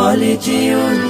psychology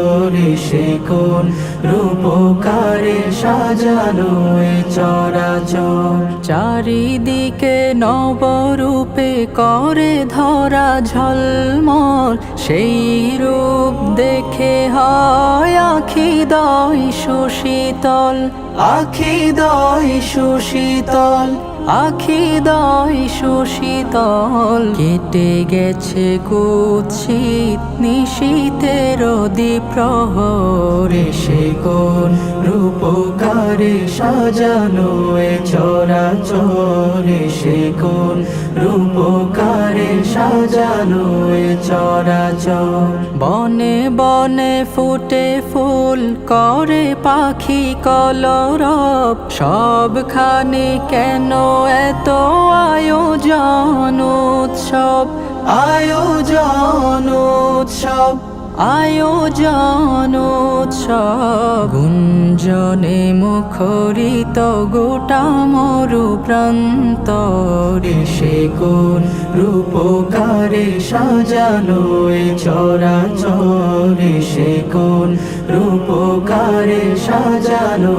চরে সে কোন রূপকারে সাজানো চরাচর। চরা চর চারিদিকে নবরূপে করে ধরা ঝলমল, সেই রূপ দেখে হয় আখি দয় সুশীতল। আখি দয় সুশীতল। আখি দয় সুশীতল। কেটে গেছে কুৎসিত নিশীতের প্রহরে সে কোন রূপকারে সাজানো এ চরা চরে সে কোন রূপকারে সাজানো এ চরা চর বনে বনে ফুটে ফুল করে পাখি কলরব, সবখানে কেন এত আয়োজন উৎসব? আয়োজন উৎসব আয়োজন উৎসব। গুঞ্জনে মুখরিত গোটা মরু প্রান্তরে সে কোন রূপকারে সাজানো চরা চরে সে কোন রূপকারে সাজানো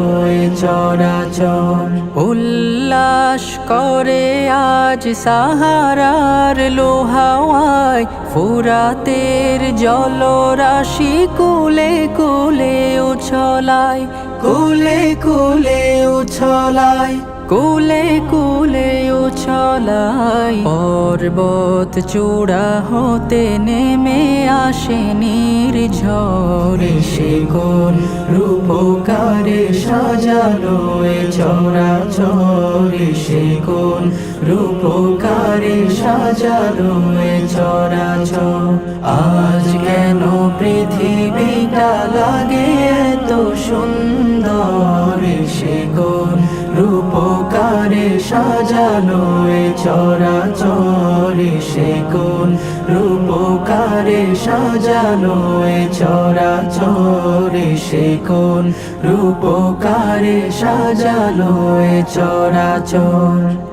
চরাচর। চরা চর উল্লাস করে আজ সাহারার লোহাওয়ায়, ফুরাতের জলরাশি কুলে কুলে উছলায়। কুলে কুলে উছলায়। কুলে কুলে উছলায়। পর্বত চূড়া হতে নেমে আসে নির্ঝরে সে কোন রূপকারে সাজানো এ চরা চরে সে কোন রূপকারে সাজানো এ চর আজ কেন পৃথিবীটা লাগে সুন্দর সে কোন রূপকারে সাজানো এ চরা চরে সে কোন রূপকারে সাজানো এ চরা চরে সে কোন রূপকারে সাজানো এ চরা চর